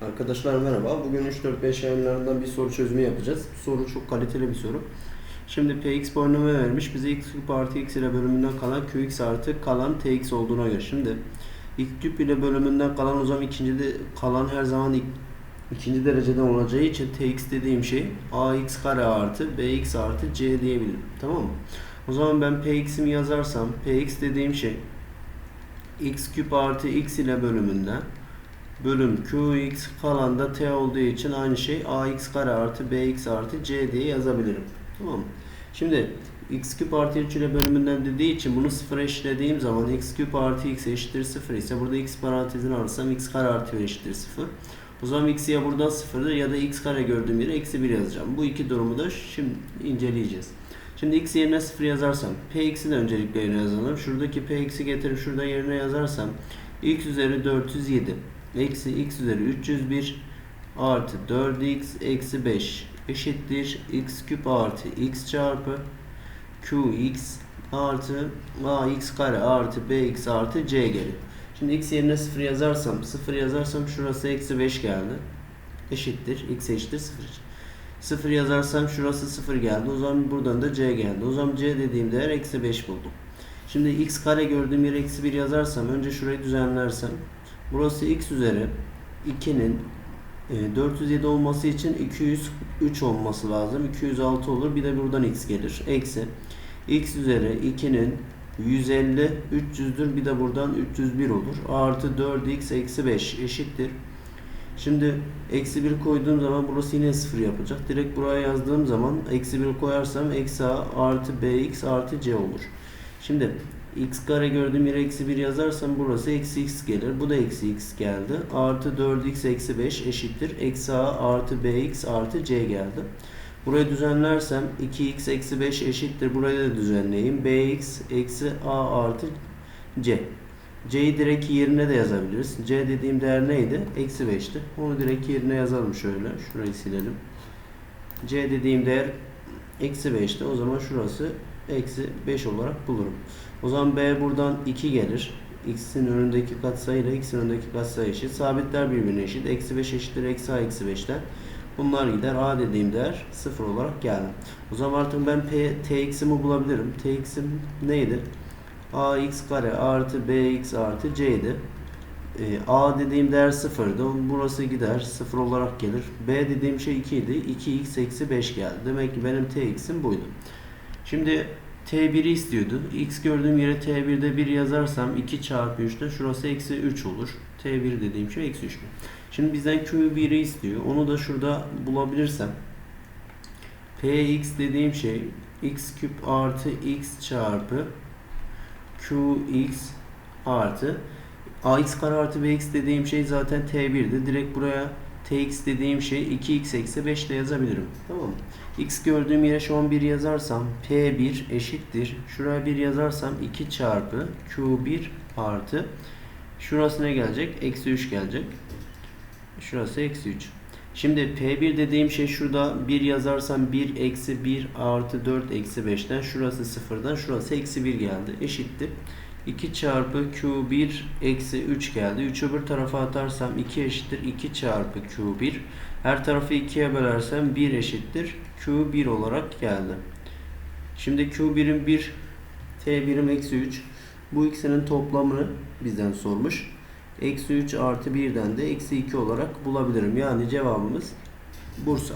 Arkadaşlar merhaba. Bugün 3-4-5 yayınlarından bir soru çözümü yapacağız. Bu soru çok kaliteli bir soru. Şimdi px polinomü vermiş. Bize x küp artı x ile bölümünden kalan qx artı kalan tx olduğuna göre. Şimdi x küp ile bölümünden kalan o zaman ikinci de kalan her zaman ik- ikinci dereceden olacağı için tx dediğim şey ax kare artı bx artı c diyebilirim. Tamam mı? O zaman ben px'imi yazarsam px dediğim şey x küp artı x ile bölümünden bölüm qx kalan da t olduğu için aynı şey ax kare artı bx artı c diye yazabilirim. Tamam mı? Şimdi x küp artı 3 ile bölümünden dediği için bunu sıfıra eşitlediğim zaman x küp artı x eşittir 0 ise burada x parantezini alırsam x kare artı 1 eşittir 0. O zaman x ya buradan sıfırdır ya da x kare gördüğüm yere eksi 1 yazacağım. Bu iki durumu da şimdi inceleyeceğiz. Şimdi x yerine 0 yazarsam px'i de öncelikle yerine yazalım. Şuradaki px'i getirip şurada yerine yazarsam x üzeri 407 eksi x üzeri 301 artı 4x eksi 5 eşittir x küp artı x çarpı qx artı ax kare artı bx artı c gelir. Şimdi x yerine 0 yazarsam 0 yazarsam şurası eksi 5 geldi. Eşittir x eşittir 0. 0 yazarsam şurası 0 geldi. O zaman buradan da c geldi. O zaman c dediğim değer eksi 5 buldum. Şimdi x kare gördüğüm yere eksi 1 yazarsam önce şurayı düzenlersem burası x üzeri 2'nin e, 407 olması için 203 olması lazım. 206 olur. Bir de buradan x gelir. Eksi x üzeri 2'nin 150 300'dür. Bir de buradan 301 olur. Artı 4x eksi 5 eşittir. Şimdi eksi 1 koyduğum zaman burası yine 0 yapacak. Direkt buraya yazdığım zaman eksi 1 koyarsam eksi a artı bx artı c olur. Şimdi x kare gördüğüm yere eksi 1 yazarsam burası eksi x gelir. Bu da eksi x geldi. Artı 4x eksi 5 eşittir. Eksi a artı bx artı c geldi. Burayı düzenlersem 2x eksi 5 eşittir. Burayı da düzenleyeyim. bx eksi a artı c. C'yi direkt yerine de yazabiliriz. C dediğim değer neydi? Eksi 5'ti. Onu direkt yerine yazalım şöyle. Şurayı silelim. C dediğim değer eksi 5'ti. O zaman şurası eksi 5 olarak bulurum. O zaman B buradan 2 gelir. X'in önündeki katsayı ile X'in önündeki katsayı eşit. Sabitler birbirine eşit. Eksi 5 eşittir. Eksi A eksi 5'ten. Bunlar gider. A dediğim değer 0 olarak geldi. O zaman artık ben P, TX'imi bulabilirim. TX'im neydi? ax kare artı bx artı c'ydi. E, a dediğim değer 0'dı. Burası gider. 0 olarak gelir. B dediğim şey 2 idi. 2x eksi 5 geldi. Demek ki benim tx'im buydu. Şimdi t1'i istiyordu. x gördüğüm yere t1'de 1 yazarsam 2 çarpı 3'te şurası eksi 3 olur. t1 dediğim şey eksi 3. Şimdi bizden q1'i istiyor. Onu da şurada bulabilirsem px dediğim şey x küp artı x çarpı qx artı ax kare artı bx dediğim şey zaten t1'di. Direkt buraya tx dediğim şey 2x eksi 5 ile yazabilirim. Tamam mı? x gördüğüm yere şu an 1 yazarsam p1 eşittir. Şuraya 1 yazarsam 2 çarpı q1 artı şurası ne gelecek? Eksi 3 gelecek. Şurası eksi 3. Şimdi P1 dediğim şey şurada 1 yazarsam 1 eksi 1 artı 4 eksi 5'ten şurası 0'dan şurası eksi 1 geldi. Eşittir. 2 çarpı Q1 eksi 3 geldi. 3 öbür tarafa atarsam 2 eşittir 2 çarpı Q1. Her tarafı 2'ye bölersem 1 eşittir Q1 olarak geldi. Şimdi Q1'in 1 T1'im eksi 3. Bu ikisinin toplamını bizden sormuş. Eksi 3 artı 1'den de eksi 2 olarak bulabilirim. Yani cevabımız Bursa.